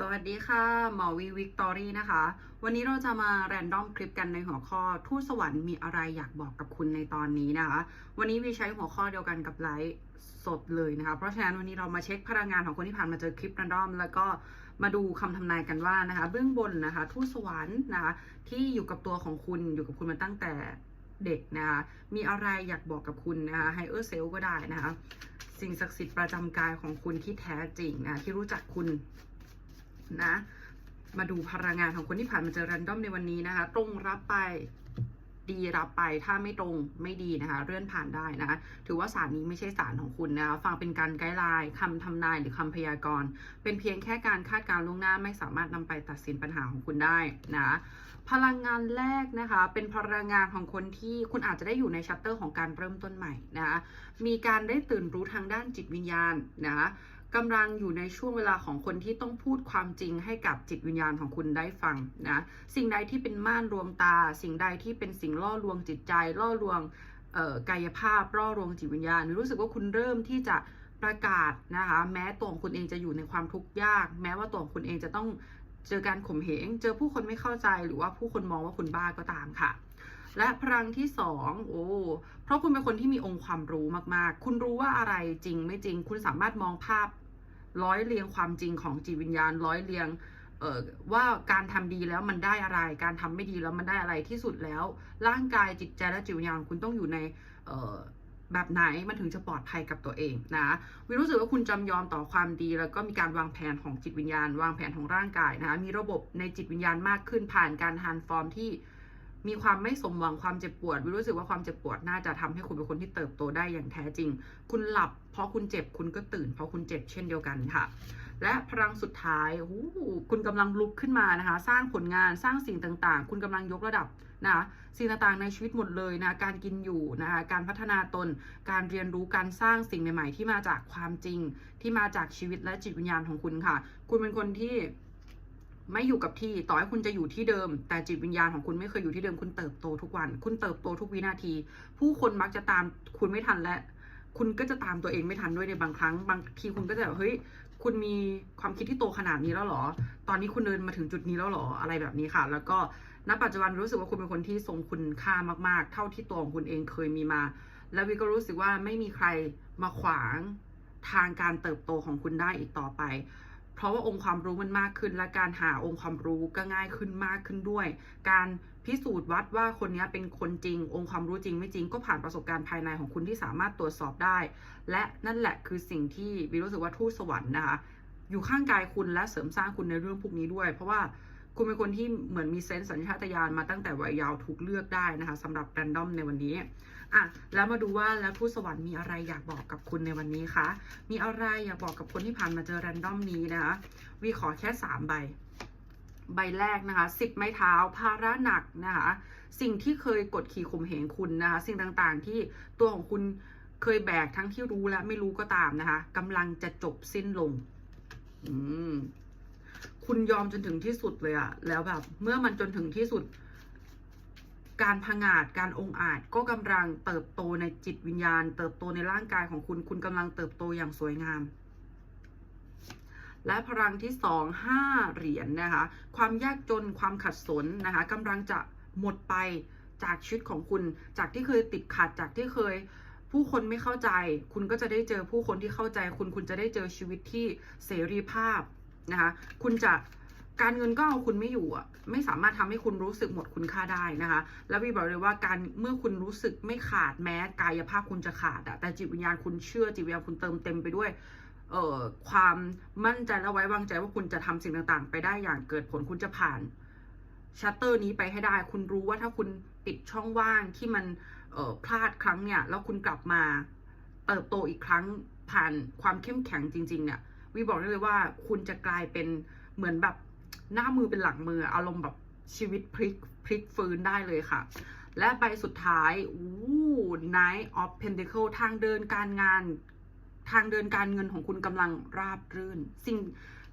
สวัสดีค่ะ หมอวีวิกตอรี่นะคะ วันนี้เราจะมาแรนดอมคลิปกันในหัวข้อทูตสวรรค์มีอะไรอยากบอกกับคุณในตอนนี้นะคะ วันนี้วีใช้หัวข้อเดียวกันกับไลฟ์สดเลยนะคะ เพราะฉะนั้นวันนี้เรามาเช็คพลังงานของคนที่ผ่านมาเจอคลิปแรนดอม แล้วก็มาดูคำทำนายกันว่านะคะ เบื้องบนนะคะทูตสวรรค์นะคะที่อยู่กับตัวของคุณอยู่กับคุณมาตั้งแต่เด็กนะคะ มีอะไรอยากบอกกับคุณนะคะไฮเออร์เซลก็ได้นะคะ สิ่งศักดิ์สิทธิ์ประจำกายของคุณที่แท้จริงนะที่รู้จักคุณ นะ มาดูพลังงานของคนที่ผ่านมาเจอแรนดอมในวันนี้นะคะ ตรงรับไปดีรับไปถ้าไม่ตรงไม่ดีนะคะเลื่อนผ่านได้นะคะถือว่าสารนี้ไม่ใช่สารของคุณนะคะฟังเป็นการไกด์ไลน์คำทำนายหรือคำพยากรณ์ เป็นเพียงแค่การคาดการณ์ล่วงหน้าไม่สามารถนำไปตัดสินปัญหาของคุณได้นะพลังงานแรกนะคะเป็นพลังงานของคนที่คุณอาจจะได้อยู่ในชัปเตอร์ของการเริ่มต้นใหม่นะคะมีการได้ตื่นรู้ทางด้านจิตวิญญาณนะคะ กำลังอยู่ในช่วงเวลาของคนที่ต้องพูดความจริงให้กับจิตวิญญาณของคุณได้ฟังนะ สิ่งใดที่เป็นม่านรวมตา สิ่งใดที่เป็นสิ่งล่อลวงจิตใจ ล่อลวงกายภาพล่อลวงจิตวิญญาณ รู้สึกว่าคุณเริ่มที่จะประกาศนะคะ แม้ตัวของคุณเองจะอยู่ในความทุกข์ยาก แม้ว่าตัวของคุณเองจะต้องเจอการข่มเหง เจอผู้คนไม่เข้าใจหรือว่าผู้คนมองว่าคุณบ้าก็ตามค่ะ และพลังที่สองโอ้เพราะคุณเป็นคนที่มีองค์ความรู้มากๆ คุณรู้ว่าอะไรจริงไม่จริง คุณสามารถมองภาพ ร้อยเรียงความจริงของจิตวิญญาณ ร้อยเรียงเอ่อว่าการทำดีแล้วมันได้อะไร การทำไม่ดีแล้วมันได้อะไรที่สุดแล้ว ร่างกายจิตใจและจิตวิญญาณคุณต้องอยู่ในเอ่อแบบไหนมันถึงจะปลอดภัยกับตัวเองนะวิรู้สึกว่าคุณจำยอมต่อความดี แล้วก็มีการวางแผนของจิตวิญญาณ วางแผนของร่างกายนะคะมีระบบในจิตวิญญาณมากขึ้นผ่านการทานฟอร์มที่ มีความไม่สมหวังความเจ็บปวดวิรู้สึกว่าความเจ็บปวดน่าจะทำให้คุณเป็นคนที่เติบโตได้อย่างแท้จริง คุณหลับ เพราะคุณเจ็บคุณก็ตื่น เพราะคุณเจ็บเช่นเดียวกันค่ะ และพลังสุดท้ายคุณกำลังลุกขึ้นมานะคะ สร้างผลงานสร้างสิ่งต่างๆ คุณกำลังยกระดับนะคะสิ่งต่างๆในชีวิตหมดเลยนะการกินอยู่นะคะการพัฒนาตน การเรียนรู้การสร้างสิ่งใหม่ ๆ ที่มาจากความจริง ที่มาจากชีวิตและจิตวิญญาณของคุณค่ะ คุณเป็นคนที่ ไม่อยู่กับที่ต่อให้คุณจะอยู่ที่เดิม แต่จิตวิญญาณของคุณไม่เคยอยู่ที่เดิมคุณเติบโตทุกวัน คุณเติบโตทุกวินาที ผู้คนมักจะตามคุณไม่ทันและ คุณก็จะตามตัวเองไม่ทันด้วยในบางครั้ง บางทีคุณก็จะแบบเฮ้ยคุณมีความคิดที่โตขนาดนี้แล้วหรอ ตอนนี้คุณเดินมาถึงจุดนี้แล้วหรออะไรแบบนี้ค่ะ แล้วก็ณปัจจุบันรู้สึกว่าคุณเป็นคนที่ทรงคุณค่ามาก ๆ เท่าที่ตัวของคุณเองเคยมีมา แล้ววิก็รู้สึกว่าไม่มีใครมาขวางทางการเติบโตของคุณได้อีกต่อไป เพราะว่าองค์ความรู้มันมากขึ้น และการหาองค์ความรู้ก็ง่ายขึ้นมากขึ้นด้วย การพิสูจน์วัดว่าคนนี้เป็นคนจริง องค์ความรู้จริงไม่จริงก็ผ่านประสบการณ์ภายในของคุณที่สามารถตรวจสอบได้ และนั่นแหละคือสิ่งที่วิรู้สึกว่าทูตสวรรค์นะคะอยู่ข้างกายคุณและเสริมสร้างคุณในเรื่องพวกนี้ด้วย เพราะว่า คุณเป็นคนที่เหมือนมีเซนส์สัญชาตญาณมาตั้งแต่วัยเยาว์ถูกเลือกได้นะคะสำหรับแรนดอมในวันนี้อะแล้วมาดูว่าแล้วทูตสวรรค์มีอะไรอยากบอกกับคุณในวันนี้คะมีอะไรอยากบอกกับคนที่ผ่านมาเจอแรนดอมนี้นะคะวีขอแค่สามใบใบแรกนะคะสิบไม้เท้าภาระหนักนะคะสิ่งที่เคยกดขี่ข่มเหงคุณนะคะสิ่งต่างๆที่ตัวของคุณเคยแบกทั้งที่รู้และไม่รู้ก็ตามนะคะกำลังจะจบสิ้นลง อืม คุณยอมจนถึงที่สุดเลยอะแล้วแบบ เมื่อมันจนถึงที่สุด การผงาดการองอาจก็กำลังเติบโตในจิตวิญญาณ เติบโตในร่างกายของคุณ คุณกำลังเติบโตอย่างสวยงาม และพลังที่สองห้าเหรียญนนะคะ ความยากจนความขัดสนนะคะกำลังจะหมดไปจากชีวิตของคุณจากที่เคยติดขัดจากที่เคยผู้คนไม่เข้าใจ คุณก็จะได้เจอผู้คนที่เข้าใจคุณคุณจะได้เจอชีวิตที่เสรีภาพ นะคะ คุณจะการเงินก็เอาคุณไม่อยู่อะ ไม่สามารถทำให้คุณรู้สึกหมดคุณค่าได้นะคะ แล้ววีบอกเลยว่าการเมื่อคุณรู้สึกไม่ขาดแม้กายภาพคุณจะขาดอะแต่จิตวิญญาณคุณเชื่อจิตวิญญาณคุณเติมเต็มไปด้วยเอ่อความมั่นใจและไว้วางใจว่าคุณจะทำสิ่งต่างๆ ไปได้อย่างเกิดผลคุณจะผ่านชัตเตอร์นี้ไปให้ได้ คุณรู้ว่าถ้าคุณปิดช่องว่างที่มันเอ่อพลาดครั้งเนี่ย แล้วคุณกลับมาเติบโตอีกครั้งผ่านความเข้มแข็งจริง ๆ เนี่ย วีบอกได้เลยว่าคุณจะกลายเป็นเหมือนแบบหน้ามือเป็นหลังมือ อารมณ์แบบชีวิตพลิกพลิกฟื้นได้เลยค่ะ และใบสุดท้ายอู้ Knight of Pentacle ทางเดินการงาน ทางเดินการเงินของคุณกำลังราบรื่น สิ่ง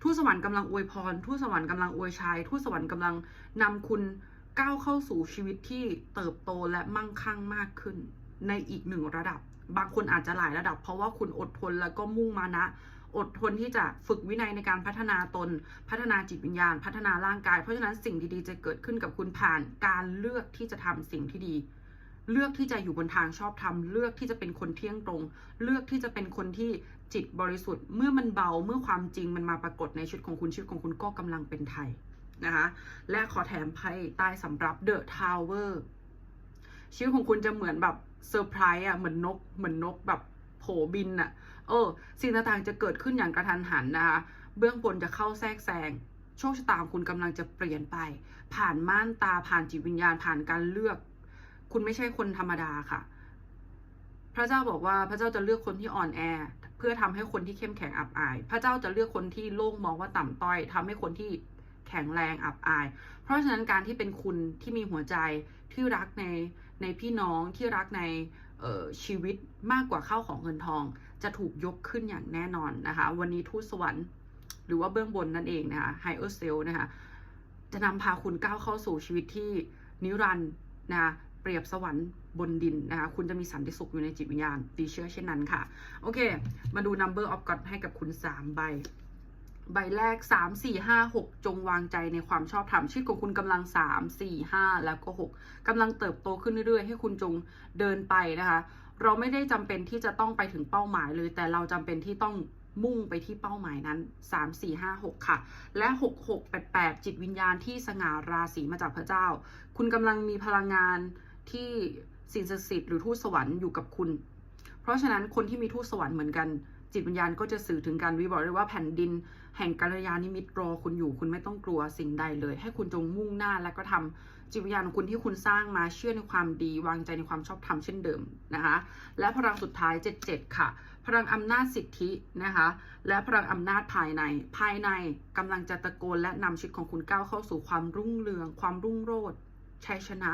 ทูตสวรรค์กำลังอวยพรทูตสวรรค์กำลังอวยชัยทูตสวรรค์กำลังนำคุณก้าวเข้าสู่ชีวิตที่เติบโตและมั่งคั่งมากขึ้น ในอีกหนึ่งระดับ บางคนอาจจะหลายระดับ เพราะว่าคุณอดทนแล้วก็มุ่งมานะ อดทนที่จะฝึกวินัยในการพัฒนาตน พัฒนาจิตวิญญาณ พัฒนาร่างกาย เพราะฉะนั้นสิ่งดีๆจะเกิดขึ้นกับคุณผ่านการเลือกที่จะทำสิ่งที่ดี เลือกที่จะอยู่บนทางชอบธรรม เลือกที่จะเป็นคนเที่ยงตรง เลือกที่จะเป็นคนที่จิตบริสุทธิ์ เมื่อมันเบา เมื่อความจริงมันมาปรากฏในชีวิตของคุณชีวิตของคุณก็กำลังเป็นไทยนะคะ และขอแถมไพ่ใต้สำรับเดอะทาวเวอร์ชีวิตของคุณจะเหมือนแบบเซอร์ไพรส์อะเหมือนนก เหมือนนกแบบ โผบินอะเออ สิ่งต่างๆจะเกิดขึ้นอย่างกระทันหันนะคะ เบื้องบนจะเข้าแทรกแซง โชคชะตาของคุณกำลังจะเปลี่ยนไป ผ่านม่านตา ผ่านจิตวิญญาณ ผ่านการเลือก คุณไม่ใช่คนธรรมดาค่ะ พระเจ้าบอกว่าพระเจ้าจะเลือกคนที่อ่อนแอ เพื่อทำให้คนที่เข้มแข็งอับอาย พระเจ้าจะเลือกคนที่โลกมองว่าต่ำต้อยทำให้คนที่แข็งแรงอับอาย เพราะฉะนั้นการที่เป็นคุณที่มีหัวใจที่รักในในพี่น้องที่รักใน ชีวิตมากกว่าข้าวของเงินทอง จะถูกยกขึ้นอย่างแน่นอนนะคะ วันนี้ทูตสวรรค์หรือว่าเบื้องบนนั่นเองนะคะ higher self นะคะจะนำพาคุณก้าวเข้าสู่ชีวิตที่นิรันดร์นะคะเปรียบสวรรค์บนดินนะคะคุณจะมีสันติสุขอยู่ในจิตวิญญาณดีเชื่อเช่นนั้นค่ะ โอเค มาดู number of God ให้กับคุณ 3 ใบ ใบแรก 3 4 5 6 จงวางใจในความชอบธรรมชีวิตของคุณกำลัง 3 4 5 แล้วก็ 6กำลังเติบโตขึ้นเรื่อยๆ ให้คุณจงเดินไปนะคะ เราไม่ได้จำเป็นที่จะต้องไปถึงเป้าหมายเลย แต่เราจำเป็นที่ต้องมุ่งไปที่เป้าหมายนั้น 3 4 5 6 ค่ะ และ 6 6 8 8 จิตวิญญาณที่สง่าราศีมาจากพระเจ้า คุณกำลังมีพลังงานที่สิ่งศักดิ์สิทธิ์หรือทูตสวรรค์อยู่กับคุณ เพราะฉะนั้นคนที่มีทูตสวรรค์เหมือนกัน จิตวิญญาณก็จะสื่อถึงการวิบอกเลยว่าแผ่นดิน แห่งกัลยาณิมิตรอคุณอยู่ คุณไม่ต้องกลัวสิ่งใดเลย ให้คุณจงมุ่งหน้าและก็ทำจิตวิญญาณของคุณที่คุณสร้างมาเชื่อในความดี วางใจในความชอบธรรมเช่นเดิมนะคะ และพลังสุดท้าย 77 ค่ะ พลังอำนาจสิทธินะคะ และพลังอำนาจภายใน ภายในกำลังจะตะโกนและนำชีวิตของคุณก้าวเข้าสู่ความรุ่งเรือง ความรุ่งโรจน์ชัยชนะ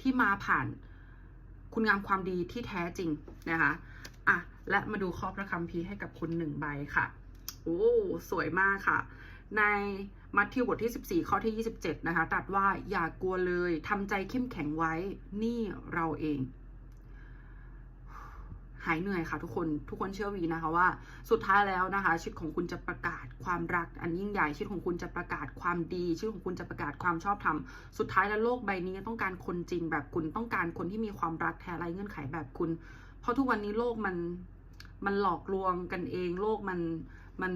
ที่มาผ่านคุณงามความดีที่แท้จริงนะคะ และมาดูข้อบพระคัมภีร์ให้กับคุณหนึ่งใบค่ะ โอ้ สวยมากค่ะ ในมัทธิวบทที่ 14 ข้อที่ 27 นะคะตรัสว่าอย่ากลัวเลยทำใจเข้มแข็งไว้นี่เราเอง หายเหนื่อยค่ะทุกคนทุกคนเชื่อวีนะคะว่า สุดท้ายแล้วนะคะชีวิตของคุณจะประกาศความรักอันยิ่งใหญ่ชีวิตของคุณจะประกาศความดีชีวิตของคุณจะประกาศความชอบธรรมสุดท้ายแล้วโลกใบนี้ต้องการคนจริงแบบคุณต้องการคนที่มีความรักแท้ไร้เงื่อนไขแบบคุณ เพราะทุกวันนี้โลกมัน มันหลอกลวงกันเองโลกมันมัน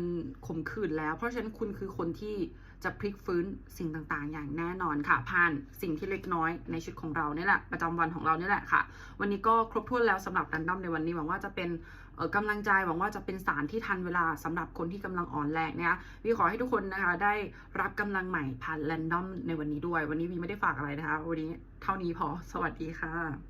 ข่มขืนแล้ว เพราะฉะนั้นคุณคือคนที่จะพลิกฟื้นสิ่งต่างๆ อย่างแน่นอนค่ะผ่านสิ่งที่เล็กน้อยในชีวิตของเราเนี่ยแหละประจำวันของเราเนี่ยแหละค่ะ วันนี้ก็ครบถ้วนแล้วสำหรับรันดอมในวันนี้หวังว่าจะเป็นเอ่อกำลังใจหวังว่าจะเป็นสารที่ทันเวลาสำหรับคนที่กำลังอ่อนแรงนะคะวีขอให้ทุกคนนะคะได้รับกำลังใหม่ผ่านแรนดอมในวันนี้ด้วย วันนี้วีไม่ได้ฝากอะไรนะคะ วันนี้เท่านี้พอสวัสดีค่ะ